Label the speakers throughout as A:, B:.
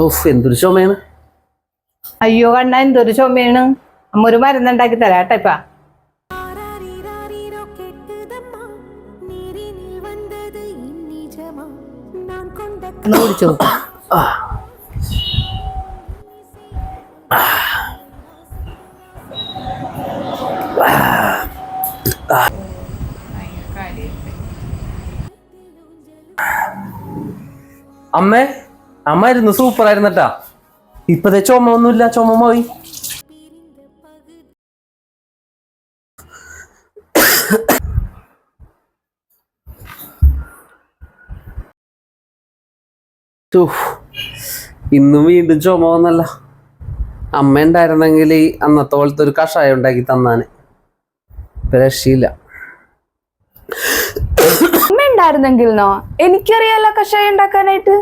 A: Of എന്തൊരു
B: അയ്യോ കണ്ണ എന്തൊരു ചുമയാണ്? അമ്മ ഒരു മരുന്ന് മരുന്നുണ്ടാക്കി തരാട്ടെ ഇപ്പ. അമ്മേ?
A: അമ്മേ അമ്മായിരുന്നു സൂപ്പർ ആയിരുന്നട്ടാ. ഇപ്പത്തെ ചുമ ഒന്നുമില്ല ചുമ പോയി. ഇന്നും വീണ്ടും ചുമ വന്നല്ല. അമ്മ ഉണ്ടായിരുന്നെങ്കിൽ അന്നത്തെ പോലത്തെ ഒരു കഷായം ഉണ്ടാക്കി തന്നാന്. രക്ഷയില്ല.
C: അമ്മ ഉണ്ടായിരുന്നെങ്കിൽ എനിക്കറിയാലോ കഷായം ഉണ്ടാക്കാനായിട്ട്.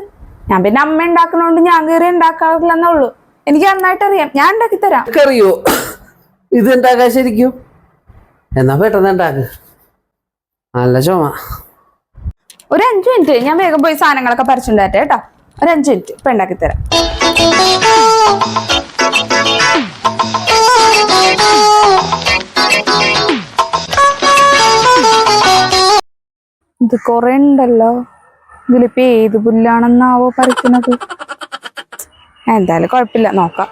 C: ഞാൻ പിന്നെ അമ്മ ഉണ്ടാക്കണോണ്ട് ഞാൻ കയറി ഉണ്ടാക്കാറില്ലെന്നേ ഉള്ളൂ എനിക്ക് നന്നായിട്ട് അറിയാം ഞാൻ ഉണ്ടാക്കി തരാം
A: അറിയോ ഇത് ഉണ്ടാക്കാൻ ശരിക്കും? എന്നാ പെട്ടെന്ന് ഉണ്ടാക്ക്. നല്ല ചുമ.
C: ഒരു അഞ്ചു മിനിറ്റ്. ഞാൻ വേഗം പോയി സാധനങ്ങളൊക്കെ പറിച്ചിട്ടുണ്ടാട്ടെ കേട്ടോ. ഒരു അഞ്ചു മിനിറ്റ്. ഇപ്പൊ ഉണ്ടാക്കി തരാം ഇത് കൊറേ ഉണ്ടല്ലോ. ഇതിലിപ്പോ ഏത് പുല്ലാണെന്നാവോ പറിക്കുന്നത് എന്തായാലും കുഴപ്പമില്ല നോക്കാം.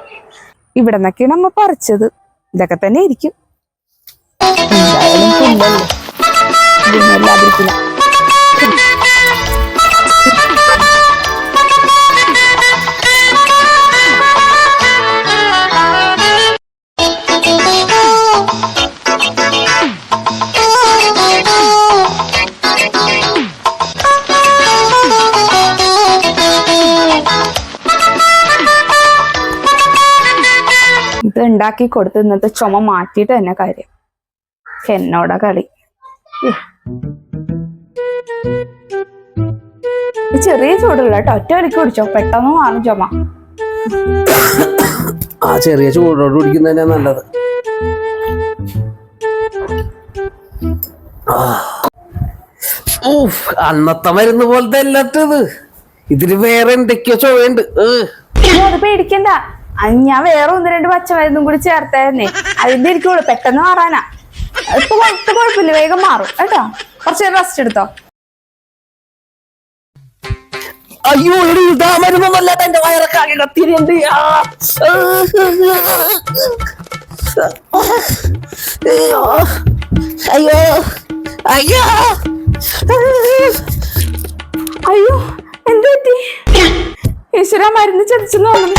C: ഇവിടെ നിന്നൊക്കെയാണ് നമ്മ പറിച്ചത്. ഇതൊക്കെ തന്നെ ഇരിക്കും എന്തായാലും പുല്ലല്ലേ ഇതൊന്നും ഉണ്ടാക്കി കൊടുത്ത് ഇന്നത്തെ ചുമ മാറ്റിട്ട് തന്നെ കാര്യം. എന്നോടാ കളി. ചെറിയ ചൂടുള്ള കേട്ടോ. ഒറ്റ വലിക്ക് കുടിച്ചോ. പെട്ടെന്ന് മാറും ചുമ.
A: ആ ചെറിയ ചൂടോട് കുടിക്കുന്നതന്നെ നല്ലത്. അന്നത്തെ മരുന്ന് പോലത്തെ അല്ലാത്തത്. ഇതിന് വേറെ എന്തൊക്കെയോ
C: ചോയുണ്ട്. പേടിക്കണ്ട. ഞാൻ വേറെ ഒന്ന് രണ്ട് പച്ചമരുന്നും കൂടി ചേർത്തായിരുന്നേ. അതിന്റെ ഇരിക്കുള്ളൂ. പെട്ടെന്ന് മാറാനാ. ഇപ്പൊ കുറച്ച് കുഴപ്പമില്ല വേഗം മാറും. കേട്ടോ? കുറച്ച് നേരം റെസ്റ്റ് എടുത്തോ?
A: അയ്യോ എടി ഇതാ എന്റെ വയറൊക്കെ ആകെ കത്തിരിയുണ്ട്. അയ്യോ. അയ്യോ. അയ്യോ
C: എന്ത് പറ്റി ഈശ്വര മരുന്ന് ചതിച്ചെന്ന് തോന്നുന്നു.